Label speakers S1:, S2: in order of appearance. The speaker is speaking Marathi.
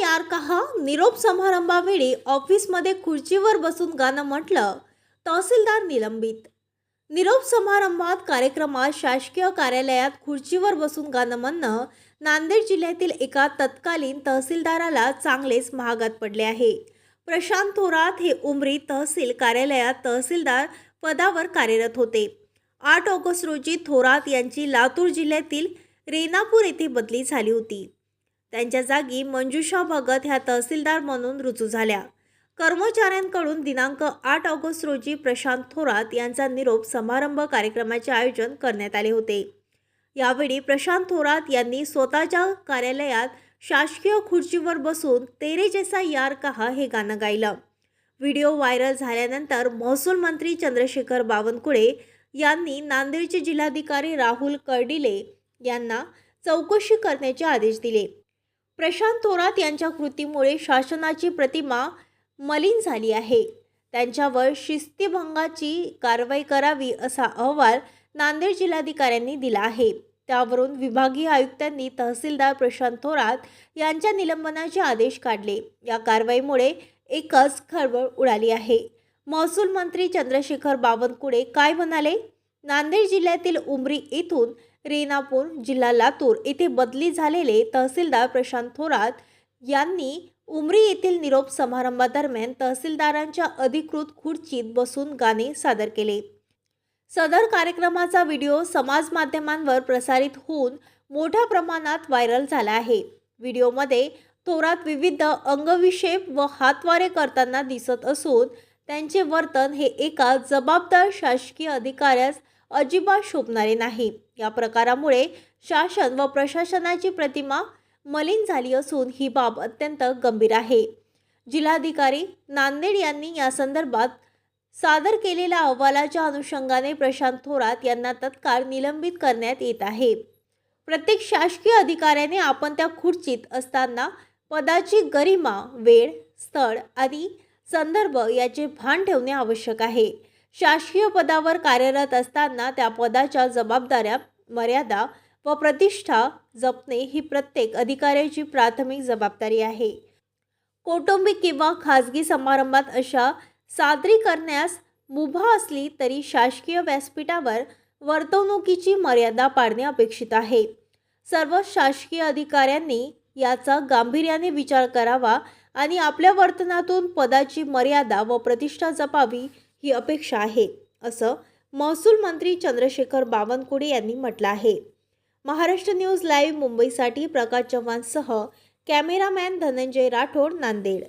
S1: यार कहा? निरोप समारंभावेळी ऑफिसमध्ये खुर्चीवर बसून गाणं म्हटलं. तहसीलदार निलंबित. निरोप समारंभात कार्यक्रमात शासकीय कार्यालयात खुर्चीवर बसून गाणं म्हणणं नांदेड जिल्ह्यातील एका तत्कालीन तहसीलदाराला चांगलेच महागात पडले आहे. प्रशांत थोरात हे उमरी तहसील कार्यालयात तहसीलदार पदावर कार्यरत होते. आठ ऑगस्ट रोजी थोरात यांची लातूर जिल्ह्यातील रेनापूर येथे बदली झाली होती. त्यांच्या जागी मंजुषा भगत ह्या तहसीलदार म्हणून रुजू झाल्या. कर्मचाऱ्यांकडून दिनांक आठ ऑगस्ट रोजी प्रशांत थोरात यांचा निरोप समारंभ कार्यक्रमाचे आयोजन करण्यात आले होते. यावेळी प्रशांत थोरात यांनी स्वतःच्या कार्यालयात शासकीय खुर्चीवर बसून तेरे जैसा यार कहा हे गाणं गायलं. व्हिडिओ व्हायरल झाल्यानंतर महसूल मंत्री चंद्रशेखर बावनकुळे यांनी नांदेडचे जिल्हाधिकारी राहुल कर्डिले यांना चौकशी करण्याचे आदेश दिले. प्रशांत थोरात यांच्या कृतीमुळे शासनाची प्रतिमा मलिन झाली आहे. त्यांच्यावर शिस्तीभंगाची कारवाई करावी असा अहवाल नांदेड जिल्हाधिकाऱ्यांनी दिला आहे. त्यावरून विभागीय आयुक्तांनी तहसीलदार प्रशांत थोरात यांच्या निलंबनाचे आदेश काढले. या कारवाईमुळे एकच खळबळ उडाली आहे. महसूल मंत्री चंद्रशेखर बावनकुळे काय म्हणाले? नांदेड जिल्ह्यातील उमरी येथून रेणापूर जिल्हा लातूर येथे बदली झालेले तहसीलदार प्रशांत थोरात यांनी उमरी येथील निरोप समारंभादरम्यान तहसीलदारांच्या अधिकृत खुर्चीत बसून गाणे सादर केले. सदर कार्यक्रमाचा व्हिडिओ समाज माध्यमांवर प्रसारित होऊन मोठ्या प्रमाणात व्हायरल झाला आहे. व्हिडिओमध्ये थोरात विविध अंगविक्षेप व हातवारे करताना दिसत असून त्यांचे वर्तन हे एका जबाबदार शासकीय अधिकाऱ्यास अजिबात शोभणारे नाही. या प्रकारामुळे शासन व प्रशासनाची प्रतिमा मलिन झाली असून ही बाब अत्यंत गंभीर आहे. जिल्हाधिकारी नांदेड यांनी या संदर्भात सादर केलेल्या अहवालाच्या अनुषंगाने प्रशांत थोरात यांना तत्काळ निलंबित करण्यात येत आहे. प्रत्येक शासकीय अधिकाऱ्याने आपण त्या खुर्चीत असताना पदाची गरिमा वेळ स्थळ आणि संदर्भ याचे भान ठेवणे आवश्यक आहे. शासकीय पदावर कार्यरत असताना त्या पदाच्या जबाबदाऱ्या मर्यादा व प्रतिष्ठा जपणे ही प्रत्येक अधिकाऱ्याची प्राथमिक जबाबदारी आहे. कौटुंबिक किंवा खाजगी समारंभात अशा सादरी करण्यास मुभा असली तरी शासकीय व्यासपीठावर वर्तवणुकीची मर्यादा पाडणे अपेक्षित आहे. सर्व शासकीय अधिकाऱ्यांनी याचा गांभीर्याने विचार करावा आणि आपल्या वर्तनातून पदाची मर्यादा व प्रतिष्ठा जपावी ही अपेक्षा आहे असं महसूल मंत्री चंद्रशेखर बावनकुळे यांनी म्हटलं आहे. महाराष्ट्र न्यूज लाईव्ह मुंबईसाठी प्रकाश चव्हाणसह कॅमेरामॅन धनंजय राठोड नांदेड.